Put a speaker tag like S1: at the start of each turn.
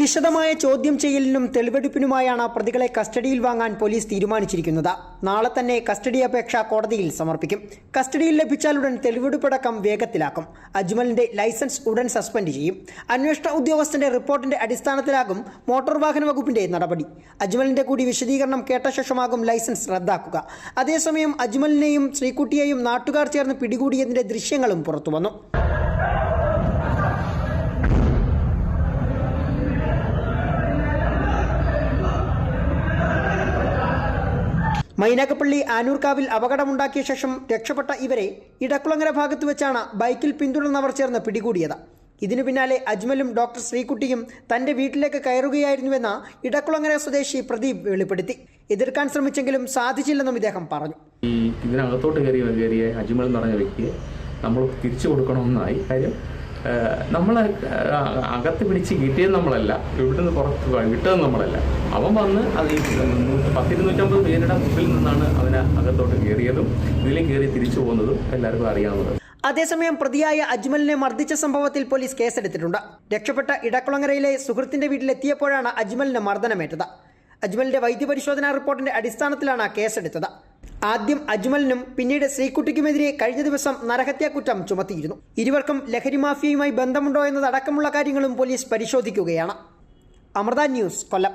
S1: വിശദമായ ചോദ്യം ചെയ്യലിനും തെളിവെടുപ്പിനുമായാണ് പ്രതികളെ കസ്റ്റഡിയിൽ വാങ്ങാൻ പോലീസ് തീരുമാനിച്ചിരിക്കുന്നത്. നാളെ തന്നെ കസ്റ്റഡി അപേക്ഷ കോടതിയിൽ സമർപ്പിക്കും. കസ്റ്റഡിയിൽ ലഭിച്ചാലുടൻ തെളിവെടുപ്പടക്കം വേഗത്തിലാക്കും. അജ്മലിന്റെ ലൈസൻസ് ഉടൻ സസ്പെൻഡ് ചെയ്യും. അന്വേഷണ ഉദ്യോഗസ്ഥന്റെ റിപ്പോർട്ടിന്റെ അടിസ്ഥാനത്തിലാകും മോട്ടോർ വാഹന വകുപ്പിന്റെ നടപടി. അജ്മലിന്റെ കൂടി വിശദീകരണം കേട്ട ശേഷമാകും ലൈസൻസ് റദ്ദാക്കുക. അതേസമയം അജ്മലിനെയും ശ്രീകുട്ടിയെയും നാട്ടുകാർ ചേർന്ന് പിടികൂടിയതിന്റെ ദൃശ്യങ്ങളും പുറത്തുവന്നു. മൈനാഗപ്പള്ളി ആനൂർക്കാവിൽ അപകടമുണ്ടാക്കിയ ശേഷം രക്ഷപ്പെട്ട ഇവരെ ഇടക്കുളങ്ങര ഭാഗത്ത് വെച്ചാണ് ബൈക്കിൽ പിന്തുടർന്നവർ ചേർന്ന് പിടികൂടിയത്. ഇതിനു പിന്നാലെ അജ്മലും ഡോക്ടർ ശ്രീകുട്ടിയും തന്റെ വീട്ടിലേക്ക് കയറുകയായിരുന്നുവെന്ന് ഇടക്കുളങ്ങര സ്വദേശി പ്രദീപ് വെളിപ്പെടുത്തി. എതിർക്കാൻ ശ്രമിച്ചെങ്കിലും സാധിച്ചില്ലെന്നും ഇദ്ദേഹം പറഞ്ഞു.
S2: ഇതിനകത്തോട്ട് കയറി കയറിയ അജ്മൽ എന്ന് പറഞ്ഞ വ്യക്തിയെ നമ്മൾ തിരിച്ചു കൊടുക്കണമെന്നായി കാര്യം നമ്മൾ അകത്ത് പിടിച്ച് കിട്ടിയത് നമ്മളല്ല. ഇവിടുന്ന് പുറത്ത് വിട്ടത് നമ്മളല്ല. അവൻ വന്ന് അത് പത്തിരുന്നൂറ്റമ്പത് പേരുടെ മുമ്പിൽ നിന്നാണ് അവന് അകത്തോട്ട് കയറിയതും ഇതിൽ കയറി തിരിച്ചു പോകുന്നതും എല്ലാവർക്കും അറിയാവുന്നത്.
S1: അതേസമയം പ്രതിയായ അജ്മലിനെ മർദ്ദിച്ച സംഭവത്തിൽ പോലീസ് കേസെടുത്തിട്ടുണ്ട്. രക്ഷപ്പെട്ട ഇടക്കുളങ്ങരയിലെ സുഹൃത്തിന്റെ വീട്ടിലെത്തിയപ്പോഴാണ് അജ്മലിന് മർദ്ദനമേറ്റത്. അജ്മലിന്റെ വൈദ്യപരിശോധനാ റിപ്പോർട്ടിന്റെ അടിസ്ഥാനത്തിലാണ് കേസെടുത്തത്. ആദ്യം അജ്മലിനും പിന്നീട് ശ്രീകുട്ടിക്കുമെതിരെ കഴിഞ്ഞ ദിവസം നരഹത്യാ കുറ്റം ചുമത്തിയിരുന്നു. ഇരുവർക്കും ലഹരി മാഫിയയുമായി ബന്ധമുണ്ടോ എന്നതടക്കമുള്ള കാര്യങ്ങളും പോലീസ് പരിശോധിക്കുകയാണ്. അമൃത ന്യൂസ് കൊല്ലം.